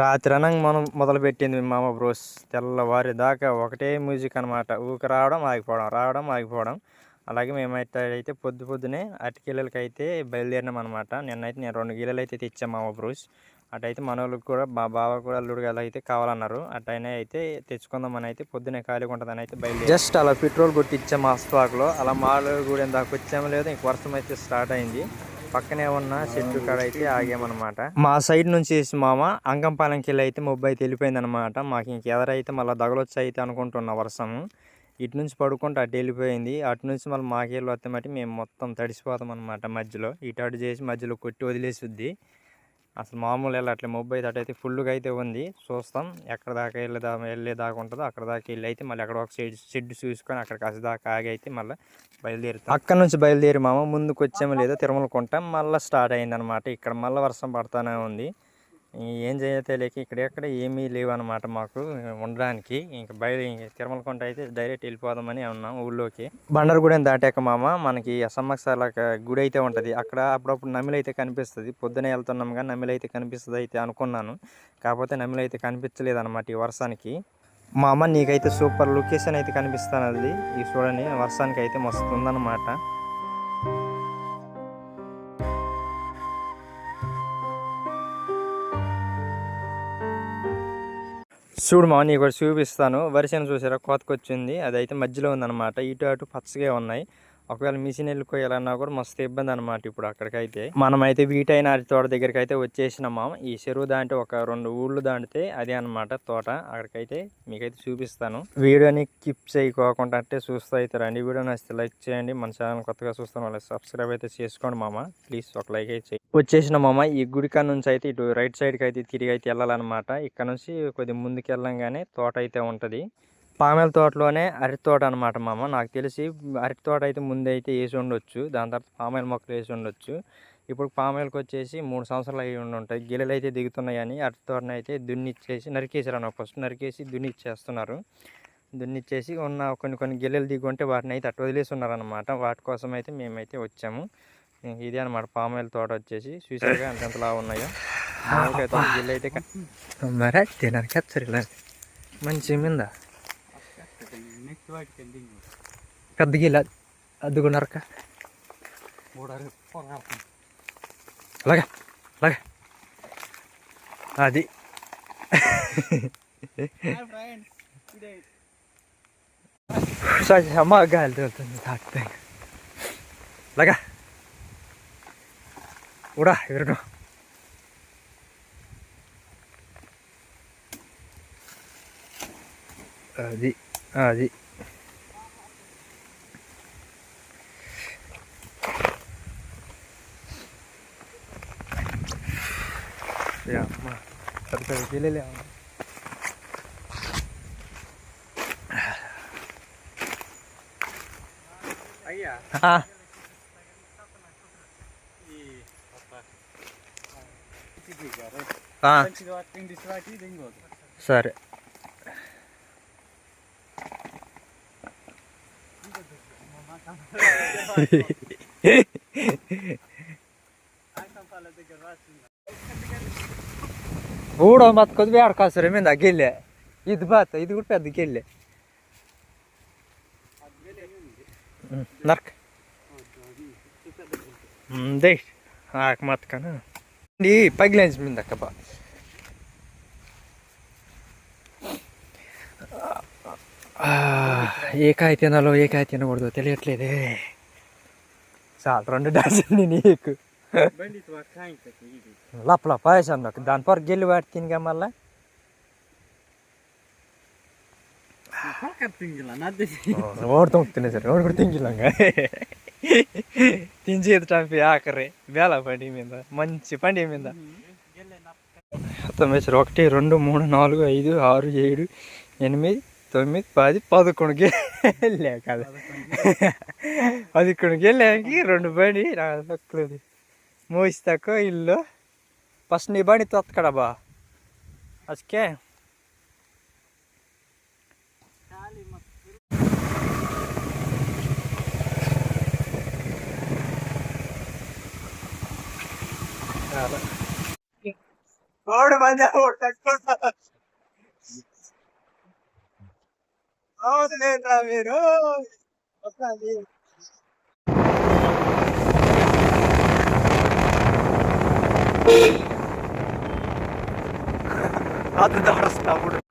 రాత్రి అనంగా మనం మొదలుపెట్టింది మామ బ్రోస్. తెల్లవారి దాకా ఒకటే మ్యూజిక్ అనమాట ఊకి రావడం ఆగిపోవడం రావడం ఆగిపోవడం. అలాగే మేమైతే అయితే పొద్దు పొద్దునే అరటికిల్లలకి అయితే బయలుదేరినాం అనమాట నిన్నైతే నేను రెండు గిల్లలు అయితే తెచ్చాం మామ బ్రోస్. అటైతే మన కూడా మా బావ కూడా అల్లుడు గల అయితే కావాలన్నారు అటైనా అయితే తెచ్చుకుందామని అయితే పొద్దునే ఖాళీగా ఉంటుందని అయితే బయలుదేరి. జస్ట్ అలా పెట్రోల్ కొట్టించాం ఆ స్టాక్లో అలా మాలో కూడా దాకా వచ్చాము లేదు ఇంక వర్షం అయితే స్టార్ట్ అయింది. పక్కనే ఉన్న చెట్టు కాడ అయితే ఆగామన్నమాట. మా సైడ్ నుంచి మామ అంగంపాలెంకి వెళ్ళి అయితే మొబ్బు అయితే అనమాట మాకు ఇంక ఎదరైతే మళ్ళీ దగలొచ్చి అయితే అనుకుంటున్న వర్షం ఇటు నుంచి పడుకుంటే అటు వెళ్ళిపోయింది. అటు నుంచి మళ్ళీ మాకేళ్ళు వస్తే మట్టి మేము మొత్తం తడిసిపోతాం అనమాట మధ్యలో. ఇటు అటు చేసి మధ్యలో కొట్టి వదిలేసిద్ది. అసలు మామూలు వెళ్ళి అట్లా మొబ్బు అయితే ఫుల్గా అయితే ఉంది. చూస్తాం ఎక్కడ దాకా వెళ్ళేదా వెళ్ళే దాకా ఉంటుందో అక్కడ దాకా వెళ్ళి అయితే మళ్ళీ అక్కడ ఒక షెడ్ షెడ్ చూసుకొని అక్కడ కాసి దాకా ఆగి అయితే మళ్ళీ బయలుదేరుతాం. అక్కడ నుంచి బయలుదేరి మామ ముందుకు వచ్చామో లేదో తిరుమల కొంటాం మళ్ళీ స్టార్ట్ అయిందనమాట ఇక్కడ మళ్ళీ వర్షం పడతానే ఉంది. ఏం చేయాలో తెలియక ఇక్కడెక్కడ ఏమీ లేవు అనమాట మాకు ఉండడానికి. ఇంకా బయట తిరుమల కొండ అయితే డైరెక్ట్ వెళ్ళిపోదామని ఉన్నాం ఊళ్ళోకి. బండరగూడెం దాటాక మామ మనకి ఎస్ఎంఎక్స్ఆర్ గుడి అయితే ఉంటుంది. అక్కడ అప్పుడప్పుడు నమిలి అయితే కనిపిస్తుంది. పొద్దునే వెళ్తున్నాం కానీ నమిలి అయితే కనిపిస్తుంది అయితే అనుకున్నాను. కాకపోతే నమిలి అయితే కనిపించలేదు అనమాట ఈ వర్షానికి. మా అమ్మ నీకైతే సూపర్ లొకేషన్ అయితే కనిపిస్తాను ఈ చూడండి వర్షానికి అయితే మస్తు ఉందన్నమాట. చూడు మా నీకు ఇక్కడ చూపిస్తాను. వరిసేను చూసారా? కోతకొచ్చింది. అదైతే మధ్యలో ఉందన్నమాట. ఇటు అటు పచ్చగా ఉన్నాయి. ఒకవేళ మిషన్ వెళ్ళిపోయాలన్నా కూడా మస్తు ఇబ్బంది అనమాట ఇప్పుడు అక్కడికైతే. మనమైతే వీటైన అరటి తోట దగ్గరికి అయితే వచ్చేసినామా. ఈ చెరువు దాంట్లో ఒక రెండు ఊళ్ళు దాటితే అదే అనమాట తోట. అక్కడికైతే మీకైతే చూపిస్తాను. వీడియోని కిప్ చేయకోకుండా అంటే చూస్తూ అయితే రండి. వీడియో నచ్చితే లైక్ చేయండి. మన ఛానల్ కొత్తగా చూస్తాను వాళ్ళకి సబ్స్క్రైబ్ అయితే చేసుకోండి మామ. ప్లీజ్ ఒక లైక్ అయితే వచ్చేసిన మామ ఈ గుడికా నుంచి అయితే ఇటు రైట్ సైడ్కి అయితే తిరిగి అయితే వెళ్ళాలన్నమాట. ఇక్కడ నుంచి కొద్దిగా ముందుకు వెళ్ళంగానే తోట అయితే ఉంటుంది. పామెల తోటలోనే అరటి తోట అనమాట మామ. నాకు తెలిసి అరటి తోట అయితే ముందైతే అయితే వేసి ఉండొచ్చు. దాని తర్వాత పామాయిల్ మొక్కలు వేసి ఉండొచ్చు. ఇప్పుడు పామాయిల్కి వచ్చేసి మూడు సంవత్సరాలు అయ్యి ఉండి ఉంటాయి. గిల్లెలు అయితే దిగుతున్నాయని అరటి తోటని అయితే దున్నిచ్చేసి నరికేసారు అన్న ఫస్ట్ నరికేసి దున్నిచ్చేస్తున్నారు. దున్నిచ్చేసి ఉన్న కొన్ని కొన్ని గిల్లెలు దిగి ఉంటే వాటిని అయితే అటు వదిలేసి ఉన్నారనమాట వాటి కోసం అయితే మేమైతే వచ్చాము. ఇదే అనమాట పామాయిల్ తోట వచ్చేసి. చూసారుగా ఎంత ఎంతలా ఉన్నాయో మామూలుగా గిల్లె అయితే మంచి మిందా. పెద్ద గిల్ల అద్దుకున్నారక అలాగా అలాగా అది అమ్మ గాలి తోలుతుంది తాకుతాయి అలాగా కూడా ఎదురుగా అది అది అమ్మ పెద్ద పెద్ద గిల్లెలే ఉన్నాయి. అయ్యా ఆ, ఈ ఆ, మంచిగా తిండి వాటి దింగోదు సరే దగ్గర రాసింది ఊడ మತ್ కొద్ది వేడ కాసరే మీద గిల్లె ఇది బాత ఇది కూడా పెద్ద గిల్లె నర్క్ దే ఆక మత్ కన ఈ పగిలేన్స్ మీద అక్క ఏ కాయ తినాలో ఏ కాయ తినకూడదు చాలు రెండు డజన్ నీకు దాని పరకు గెల్లి వాటి తినిగా మళ్ళా సరే ఓడి కూడా తింగిలంగా తించేది టంపి ఆఖరి వేల పండి మీద మంచి పండి మీద మొత్తం వేసారు ఒకటి రెండు మూడు నాలుగు ఐదు ఆరు ఏడు ఎనిమిది తొమ్మిది పది పదకొండు గెలే కదా పదకొండు గెలేకి రెండు బండి నాకు ಮುಗಿಸ್ದಕ್ಕೂ ಇಲ್ಲ? ಫಸ್ಟ್ ನಿಬಾಣಿ ತತ್ ಕಡ ಬಾ. ಅದಕ್ಕೆ ಓಡ್ ಬಂದ ಓಡ್ ತಕ್ಕೊಂಡ ಹೌದು Adı da Arslan burada.